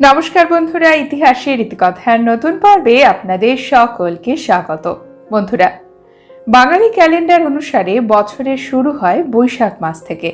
নমস্কার বন্ধুরা, ইতিহাসের ইতিকথার নতুন পর্বে আপনাদের সকলকে স্বাগত। বন্ধুরা, বাঙালি ক্যালেন্ডার অনুসারে বছরের শুরু হয় বৈশাখ মাস থেকে।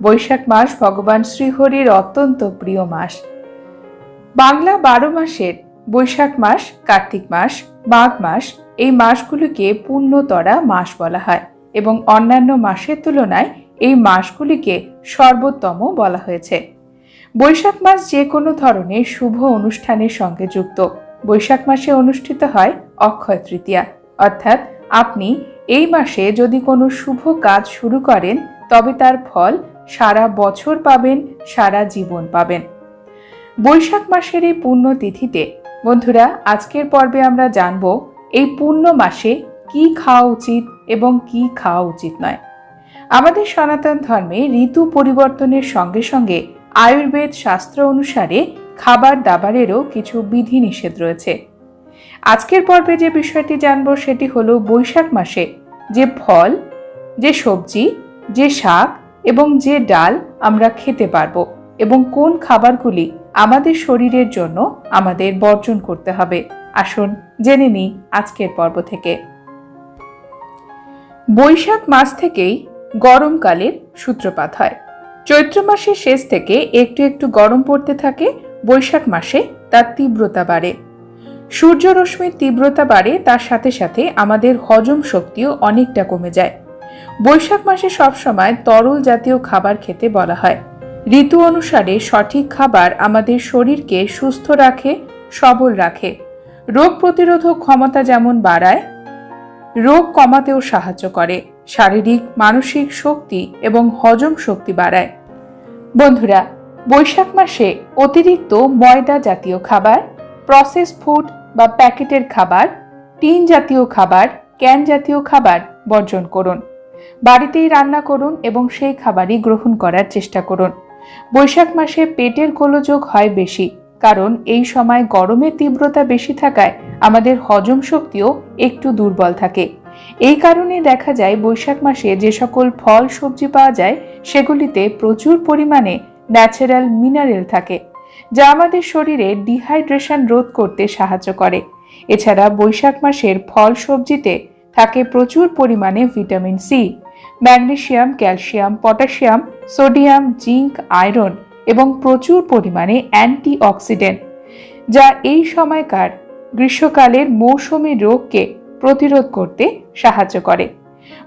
বৈশাখ মাস ভগবান শ্রীহরির অত্যন্ত প্রিয় মাস। বাংলা বারো মাসের বৈশাখ মাস, কার্তিক মাস, মাঘ মাস এই মাসগুলিকে পূর্ণতরা মাস বলা হয় এবং অন্যান্য মাসের তুলনায় এই মাসগুলিকে সর্বোত্তম বলা হয়েছে। বৈশাখ মাস যে কোনো ধরনের শুভ অনুষ্ঠানের সঙ্গে যুক্ত। বৈশাখ মাসে অনুষ্ঠিত হয় অক্ষয় তৃতীয়া। অর্থাৎ আপনি এই মাসে যদি কোনো শুভ কাজ শুরু করেন, তবে তার ফল সারা বছর পাবেন, সারা জীবন পাবেন। বৈশাখ মাসের এই পূর্ণ তিথিতে, বন্ধুরা, আজকের পর্বে আমরা জানব এই পূর্ণ মাসে কি খাওয়া উচিত এবং কি খাওয়া উচিত নয়। আমাদের সনাতন ধর্মে ঋতু পরিবর্তনের সঙ্গে সঙ্গে আয়ুর্বেদ শাস্ত্র অনুসারে খাবার দাবারেরও কিছু বিধি নিষেধ রয়েছে। আজকের পর্বে যে বিষয়টি জানব সেটি হলো বৈশাখ মাসে যে ফল, যে সবজি, যে শাক এবং যে ডাল আমরা খেতে পারব এবং কোন খাবারগুলি আমাদের শরীরের জন্য আমাদের বর্জন করতে হবে। আসুন জেনে নিই আজকের পর্ব থেকে। বৈশাখ মাস থেকেই গরমকালের সূত্রপাত হয়। চৈত্র মাসের শেষ থেকে একটু একটু গরম পড়তে থাকে, বৈশাখ মাসে তার তীব্রতা বাড়ে। সূর্যরশ্মির তীব্রতা বাড়ে, তার সাথে সাথে আমাদের হজম শক্তিও অনেকটা কমে যায়। বৈশাখ মাসে সবসময় তরল জাতীয় খাবার খেতে বলা হয়। ঋতু অনুসারে সঠিক খাবার আমাদের শরীরকে সুস্থ রাখে, সবল রাখে। রোগ প্রতিরোধক ক্ষমতা যেমন বাড়ায়, রোগ কমাতেও সাহায্য করে। শারীরিক, মানসিক শক্তি এবং হজম শক্তি বাড়ায়। বন্ধুরা, বৈশাখ মাসে অতিরিক্ত ময়দা জাতীয় খাবার প্রসেস ফুড বা প্যাকেটের খাবার, টিন জাতীয় খাবার ক্যান জাতীয় খাবার বর্জন করুন। বাড়িতেই রান্না করুন এবং সেই খাবারই গ্রহণ করার চেষ্টা করুন। বৈশাখ মাসে পেটের গোলযোগ হয় বেশি, কারণ এই সময় গরমের তীব্রতা বেশি থাকায় আমাদের হজম শক্তিও একটু দুর্বল থাকে। এই কারণে দেখা যায় বৈশাখ মাসে যে সকল ফল, সবজি পাওয়া যায়, সেগুলিতে প্রচুর পরিমাণে ন্যাচারাল মিনারেল থাকে, যা আমাদের শরীরে ডিহাইড্রেশন রোধ করতে সাহায্য করে। এছাড়া বৈশাখ মাসের ফল, সবজিতে থাকে প্রচুর পরিমাণে vitamin C magnesium calcium potassium sodium zinc iron এবং প্রচুর পরিমাণে অ্যান্টি অক্সিডেন্ট যা এই সময়কার গ্রীষ্মকালের মৌসুমী রোগকে প্রতিরোধ করতে সাহায্য করে।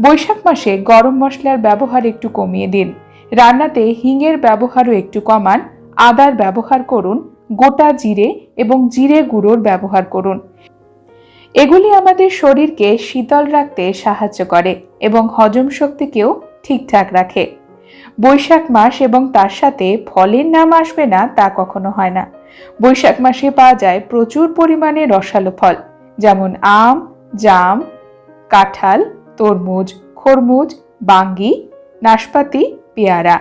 বৈশাখ মাসে গরম মশলার ব্যবহার একটু কমিয়ে দিন। রান্নাতে হিঙের ব্যবহারও একটু কমান। আদার ব্যবহার করুন। গোটা জিরে এবং জিরে গুঁড়োর ব্যবহার করুন। এগুলি আমাদের শরীরকে শীতল রাখতে সাহায্য করে এবং হজম শক্তিকেও ঠিকঠাক রাখে। বৈশাখ মাস এবং তার সাথে ফলের নাম আসবে না তা কখনো হয় না। বৈশাখ মাসে পাওয়া যায় প্রচুর পরিমাণে রসালো ফল, যেমন আম জাম, কাঁঠাল, তরমুজ, খরমুজ, বাঙ্গি, নাশপাতি, পেয়ারা।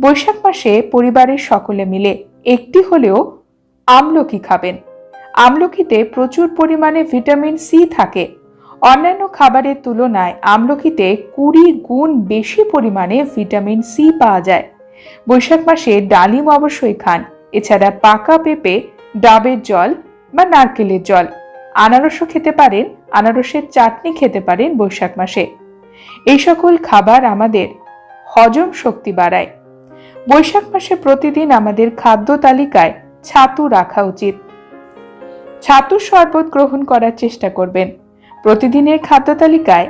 বৈশাখ মাসে পরিবারের সকলে মিলে একটি হলেও আমলকি খাবেন। আমলকিতে প্রচুর পরিমাণে ভিটামিন সি থাকে। অন্যান্য খাবারের তুলনায় আমলকিতে কুড়ি গুণ বেশি পরিমাণে ভিটামিন সি পাওয়া যায়। বৈশাখ মাসে ডালিম অবশ্যই খান। এছাড়া পাকা পেঁপে, ডাবের জল বা নারকেলের জল। আনারসও খেতে পারেন, আনারসের চাটনি খেতে পারেন বৈশাখ মাসে। এই সকল খাবার আমাদের হজম শক্তি বাড়ায়। বৈশাখ মাসে প্রতিদিন আমাদের খাদ্য তালিকায় ছাতু রাখা উচিত। ছাতুর শরবত গ্রহণ করার চেষ্টা করবেন। প্রতিদিনের খাদ্য তালিকায়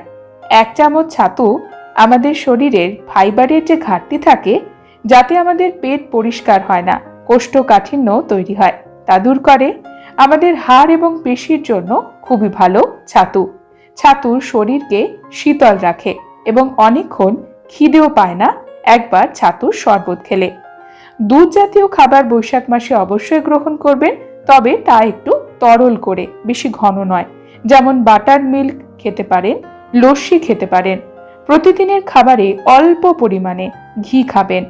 এক চামচ ছাতু আমাদের শরীরের ফাইবারের যে ঘাটতি থাকে, যাতে আমাদের পেট পরিষ্কার হয় না কোষ্ঠকাঠিন্য তৈরি হয়, তা দূর করে আমাদের হাড় এবং পেশির জন্য খুবই ভালো ছাতু। ছাতু শরীরকে শীতল রাখে এবং অনেকক্ষণ খিদেও পায় না, একবার ছাতুর শরবত খেলে। দুধ জাতীয় খাবার বৈশাখ মাসে অবশ্যই গ্রহণ করবেন, তবে তা একটু তরল করে, বেশি ঘন নয়। যেমন বাটার মিল্ক খেতে পারেন, লস্যি খেতে পারেন। প্রতিদিনের খাবারে অল্প পরিমাণে ঘি খাবেন।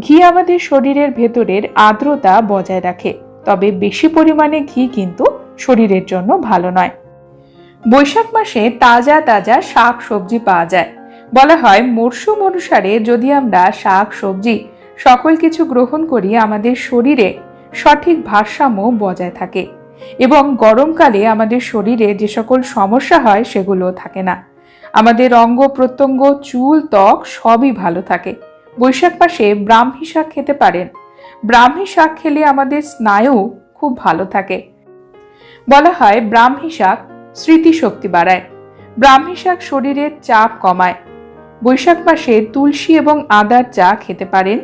ঘি আমাদের শরীরের ভেতরের আর্দ্রতা বজায় রাখে। তবে বেশি পরিমাণে ঘি কিন্তু শরীরের জন্য ভালো নয়। বৈশাখ মাসে তাজা তাজা শাক সবজি পাওয়া যায়। বলা হয়, মরশুম অনুসারে যদি আমরা শাক, সবজি সকল কিছু গ্রহণ করি, আমাদের শরীরে সঠিক ভারসাম্য বজায় থাকে এবং গরমকালে আমাদের শরীরে যে সকল সমস্যা হয় সেগুলো থাকে না। আমাদের অঙ্গ, প্রত্যঙ্গ, চুল, ত্বক সবই ভালো থাকে। বৈশাখ মাসে ব্রাহ্মী শাক খেতে পারেন। ব্রাহ্মী শাক খেলে আমাদের স্নায়ু খুব ভালো থাকে। বলা হয় ব্রাহ্মী শাক স্মৃতিশক্তি বাড়ায়। ব্রাহ্মী শাক শরীরের চাপ কমায়। বৈশাখ মাসে তুলসী এবং আদার চা খেতে পারেন।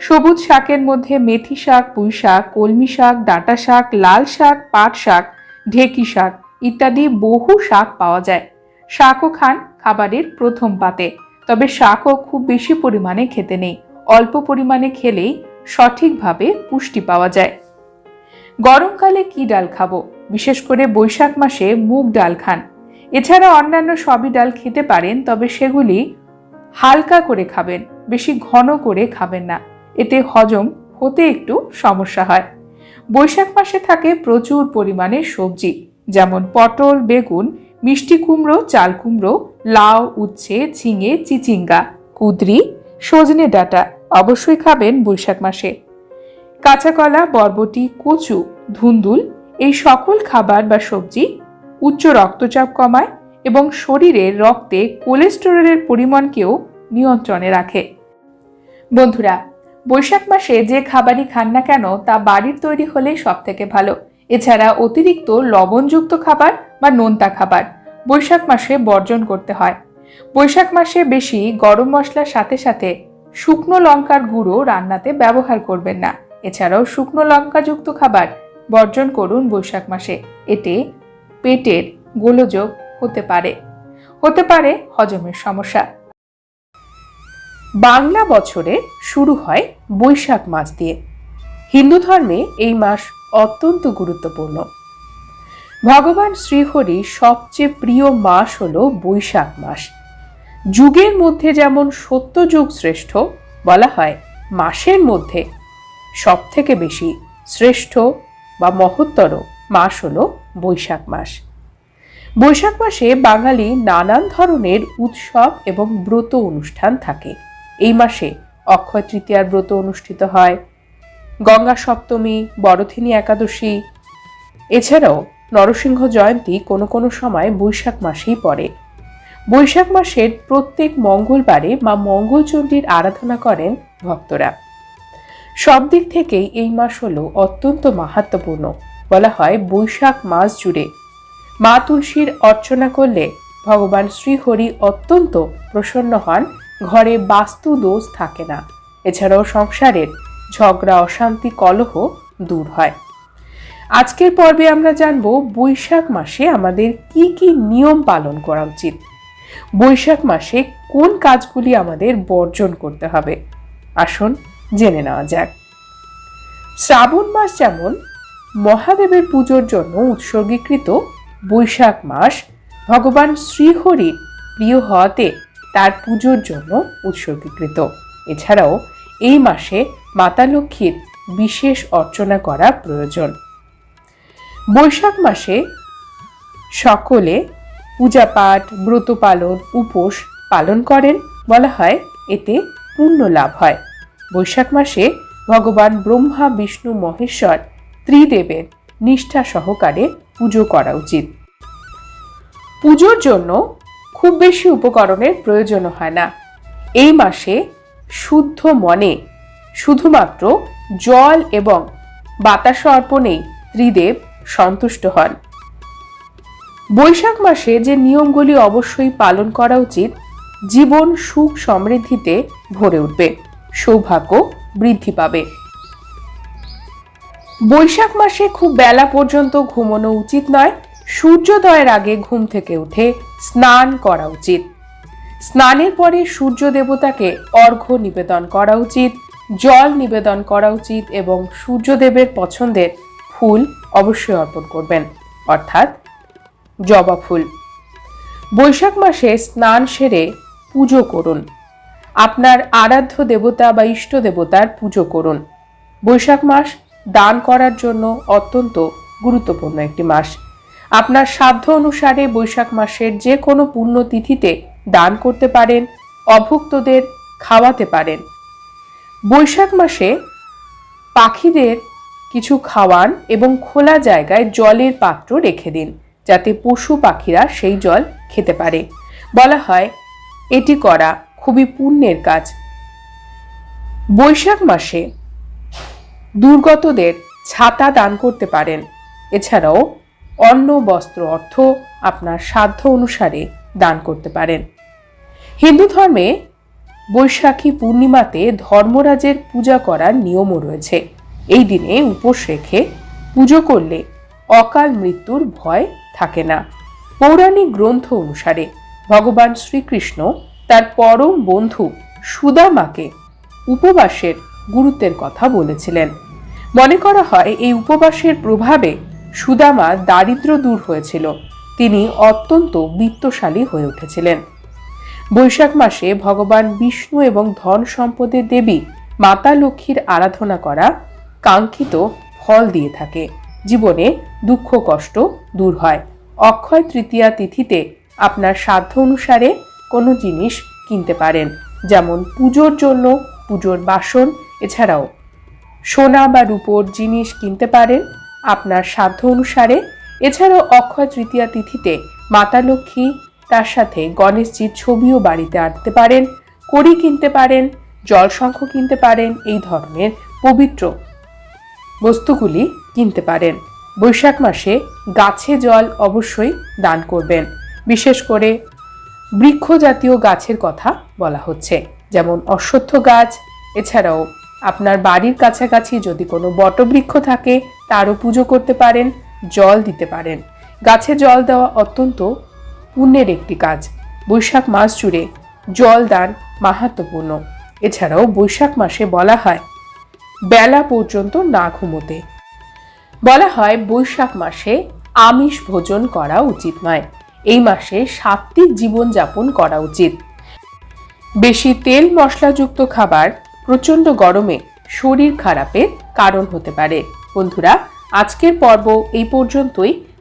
সবুজ শাকের মধ্যে মেথি শাক, পুঁই শাক, কলমি শাক, ডাঁটা শাক, লাল শাক, পাট শাক, ঢেকি শাক ইত্যাদি বহু শাক পাওয়া যায়। শাকও খান খাবারের প্রথম পাতে। তবে শাকও খুব বেশি পরিমাণে খেতে নেই। অল্প পরিমাণে খেলেই সঠিকভাবে পুষ্টি পাওয়া যায়। গরমকালে কি ডাল খাব? বিশেষ করে বৈশাখ মাসে মুগ ডাল খান। এছাড়া অন্যান্য সবই ডাল খেতে পারেন, তবে সেগুলি হালকা করে খাবেন, বেশি ঘন করে খাবেন না। এতে হজম হতে একটু সমস্যা হয়। বৈশাখ মাসে থাকে প্রচুর পরিমাণে সবজি, যেমন পটল, বেগুন, মিষ্টি কুমড়ো, চাল কুমড়ো, লাউ, উচ্ছে, ঝিঙে, চিচিঙ্গা, কুদরি, সজনে ডাঁটা। অবশ্যই খাবেন বৈশাখ মাসে। কাঁচা কলা বরবটি, কচু, ধুন্দুল এই সকল খাবার বা সবজি উচ্চ রক্তচাপ কমায় এবং শরীরের রক্তে কোলেস্টেরলের পরিমাণকেও নিয়ন্ত্রণে রাখে। বন্ধুরা, বৈশাখ মাসে যে খাবারই খান না কেন তা বাড়ির তৈরি হলে সব থেকে ভালো। এছাড়া অতিরিক্ত লবণযুক্ত খাবার বা নোনতা খাবার বৈশাখ মাসে বর্জন করতে হয়। বৈশাখ মাসে বেশি গরম মশলার সাথে সাথে শুকনো লঙ্কার গুঁড়ো রান্নাতে ব্যবহার করবেন না। এছাড়াও শুকনো লঙ্কাযুক্ত খাবার বর্জন করুন বৈশাখ মাসে। এতে পেটের গোলযোগ হতে পারে। হতে পারে হজমের সমস্যা। বাংলা বছরে শুরু হয় বৈশাখ মাস দিয়ে। হিন্দু ধর্মে এই মাস অত্যন্ত গুরুত্বপূর্ণ। ভগবান শ্রীহরির সবচেয়ে প্রিয় মাস হল বৈশাখ মাস। যুগের মধ্যে যেমন সত্যযুগ শ্রেষ্ঠ বলা হয়, মাসের মধ্যে সব থেকে বেশি শ্রেষ্ঠ বা মহত্তর মাস হল বৈশাখ মাস। বৈশাখ মাসে বাঙালি নানান ধরনের উৎসব এবং ব্রত অনুষ্ঠান থাকে। এই মাসে অক্ষয় তৃতীয়ার ব্রত অনুষ্ঠিত হয়, গঙ্গা সপ্তমী বড়থিনী একাদশী। এছাড়াও নরসিংহ জয়ন্তী কোনো কোনো সময় বৈশাখ মাসেই পড়ে। বৈশাখ মাসের প্রত্যেক মঙ্গলবারে মা মঙ্গলচণ্ডীর আরাধনা করেন ভক্তরা। সব দিক থেকেই এই মাস হলো অত্যন্ত মাহাত্মপূর্ণ বলা হয় বৈশাখ মাস জুড়ে। মা তুলসীর অর্চনা করলে ভগবান শ্রীহরি অত্যন্ত প্রসন্ন হন, ঘরে বাস্তু দোষ থাকে না। এছাড়াও সংসারের ঝগড়া, অশান্তি, কলহ দূর হয়। আজকের পর্বে আমরা জানব বৈশাখ মাসে আমাদের কি কি নিয়ম পালন করা উচিত। বৈশাখ মাসে কোন কাজগুলি আমাদের বর্জন করতে হবে? আসুন জেনে নেওয়া যাক। শ্রাবণ মাস যেমন মহাদেবের পুজোর জন্য উৎসর্গীকৃত বৈশাখ মাস, ভগবান শ্রীহরির প্রিয় হওয়াতে তার পুজোর জন্য উৎসর্গীকৃত। এছাড়াও এই মাসে মাতা লক্ষ্মীর বিশেষ অর্চনা করা প্রয়োজন। বৈশাখ মাসে সকলে পূজা পাঠ ব্রত পালন উপোস পালন করেন। বলা হয়, এতে পুণ্য লাভ হয়। বৈশাখ মাসে ভগবান ব্রহ্মা, বিষ্ণু, মহেশ্বর ত্রিদেবের নিষ্ঠা সহকারে পুজো করা উচিত। পুজোর জন্য খুব বেশি উপকরণের প্রয়োজন হয় না। এই মাসে শুদ্ধ মনে শুধুমাত্র জল এবং বাতাস অর্পণেই ত্রিদেব সন্তুষ্ট হন। বৈশাখ মাসে যে নিয়মগুলি অবশ্যই পালন করা উচিত, জীবন সুখ সমৃদ্ধিতে ভরে উঠবে, সৌভাগ্য বৃদ্ধি পাবে। বৈশাখ মাসে খুব বেলা পর্যন্ত ঘুমানো উচিত নয়, সূর্যোদয়ের আগে ঘুম থেকে উঠে স্নান করা উচিত। স্নানের পরে সূর্য দেবতাকে অর্ঘ্য নিবেদন করা উচিত, জল নিবেদন করা উচিত এবং সূর্যদেবের পছন্দের ফুল অবশ্যই অর্পণ করবেন। অর্থাৎ জবা ফুল। বৈশাখ মাসে স্নান সেরে পুজো করুন। আপনার আরাধ্য দেবতা বা ইষ্ট দেবতার পুজো করুন। বৈশাখ মাস দান করার জন্য অত্যন্ত গুরুত্বপূর্ণ একটি মাস। আপনার সাধ্য অনুসারে বৈশাখ মাসের যে কোনো পুণ্যতিথিতে দান করতে পারেন, অভুক্তদের খাওয়াতে পারেন। বৈশাখ মাসে পাখিদের কিছু খাওয়ান এবং খোলা জায়গায় জলের পাত্র রেখে দিন। যাতে পশু পাখিরা সেই জল খেতে পারে। বলা হয়, এটি করা খুবই পুণ্যের কাজ। বৈশাখ মাসে দুর্গতদের ছাতা দান করতে পারেন। এছাড়াও অন্ন, বস্ত্র, অর্থ আপনার সাধ্য অনুসারে দান করতে পারেন। হিন্দু ধর্মে বৈশাখী পূর্ণিমাতে ধর্মরাজের পূজা করার নিয়মও রয়েছে। এই দিনে উপোস রেখে পুজো করলে অকাল মৃত্যুর ভয় থাকে না। পৌরাণিক গ্রন্থ অনুসারে ভগবান শ্রীকৃষ্ণ তার পরম বন্ধু সুদামাকে উপবাসের গুরুত্বের কথা বলেছিলেন। মনে করা হয় এই উপবাসের প্রভাবে সুদামা দারিদ্র দূর হয়েছিল। তিনি অত্যন্ত বিত্তশালী হয়ে উঠেছিলেন। বৈশাখ মাসে ভগবান বিষ্ণু এবং ধন সম্পদের দেবী মাতা লক্ষ্মীর আরাধনা করা কাঙ্ক্ষিত ফল দিয়ে থাকে। জীবনে দুঃখ, কষ্ট দূর হয়। অক্ষয় তৃতীয়া তিথিতে আপনার সাধ্য অনুসারে কোনো জিনিস কিনতে পারেন, যেমন পুজোর জন্য পুজোর বাসন, এছাড়াও সোনা বা রূপোর জিনিস কিনতে পারেন আপনার সাধ্য অনুসারে। এছাড়াও অক্ষয় তৃতীয়া তিথিতে মাতা লক্ষ্মী তার সাথে গণেশজির ছবিও বাড়িতে আনতে পারেন, কড়ি কিনতে পারেন, জলশঙ্খ কিনতে পারেন, এই ধরনের পবিত্র বস্তুগুলি কিনতে পারেন। বৈশাখ মাসে গাছে জল অবশ্যই দান করবেন। বিশেষ করে বৃক্ষ জাতীয় গাছের কথা বলা হচ্ছে, যেমন অশ্বত্থ গাছ। এছাড়াও আপনার বাড়ির কাছাকাছি যদি কোনো বটবৃক্ষ থাকে, তারও পুজো করতে পারেন, জল দিতে পারেন। গাছে জল দেওয়া অত্যন্ত পুণ্যের একটি কাজ। বৈশাখ মাস জুড়ে জল দান মাহাত্মপূর্ণ এছাড়াও বৈশাখ মাসে বলা হয় বেলা পর্যন্ত না ঘুমোতে। বলা হয় বৈশাখ মাসে আমিষ ভোজন করা উচিত নয়। এই মাসে সাত্বিক জীবনযাপন করা উচিত। বেশি তেল মশলাযুক্ত খাবার প্রচণ্ড গরমে শরীর খারাপের কারণ হতে পারে। বন্ধুরা, আজকের পর্ব এই পর্যন্তই।